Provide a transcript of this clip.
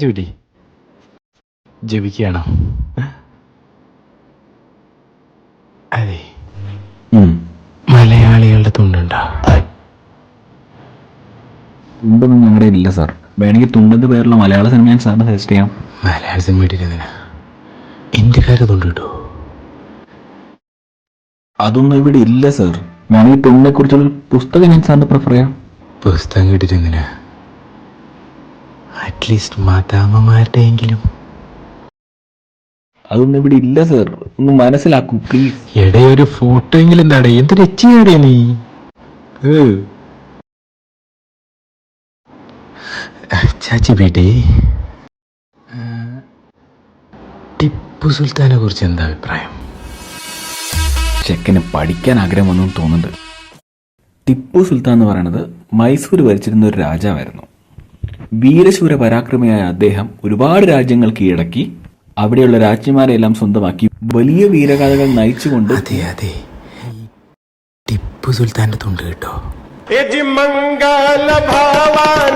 വിട്ടി ജപിക്കുകയാണോ? അതെ. മലയാളികളുടെ തുണ്ടുണ്ടോ? തുണ്ടൊന്നും ഞങ്ങളുടെ ഇല്ല സാർ വേണമെങ്കിൽ തുണ്ടെന്ന് പേരുള്ള മലയാള സിനിമ ഞാൻ സാറിന് സജസ്റ്റ് ചെയ്യാം. മലയാള സിനിമ ഇട്ടിരുന്നതിന് ഇന്ത്യക്കാരെ തുണ്ട് കിട്ടുമോ അതൊന്നും ഇവിടെ ഇല്ല സാർ വേണമെങ്കിൽ തുണ്ടിനെ കുറിച്ചുള്ള പുസ്തകം ഞാൻ സാറിന് പ്രിഫർ ചെയ്യാം. പുസ്തകം കിട്ടിയിരുന്നില്ല അറ്റ്ലീസ്റ്റ് മാതാമ്മമാരുടെ എങ്കിലും അതൊന്നും ഇവിടെ ഇല്ല സർ ഒന്ന് മനസ്സിലാക്കൂ പ്ലീസ് എടേ ഒരു ഫോട്ടോ എങ്കിലും എന്താടേ എന്ത് രച്ചിയാടേ നീ? ചാച്ചി ബേട്ടി ടിപ്പു സുൽത്താനെ കുറിച്ച് എന്താ അഭിപ്രായം? ചെക്കന് പഠിക്കാൻ ആഗ്രഹം വന്നു തോന്നുന്നുണ്ട്. ടിപ്പു സുൽത്താൻ എന്ന് പറയുന്നത് മൈസൂർ ഭരിച്ചിരുന്ന ഒരു രാജാവായിരുന്നു. വീരശൂര പരാക്രമിയായ അദ്ദേഹം ഒരുപാട് രാജ്യങ്ങൾ കീഴടക്കി അവിടെയുള്ള രാജ്യമാരെല്ലാം സ്വന്തമാക്കി. വലിയ വീരകഥകൾ നയിച്ചുകൊണ്ട് അതെ അതെ. ടിപ്പു സുൽത്താന്റെ തുണ്ട് കേട്ടോ. ഭവാൻ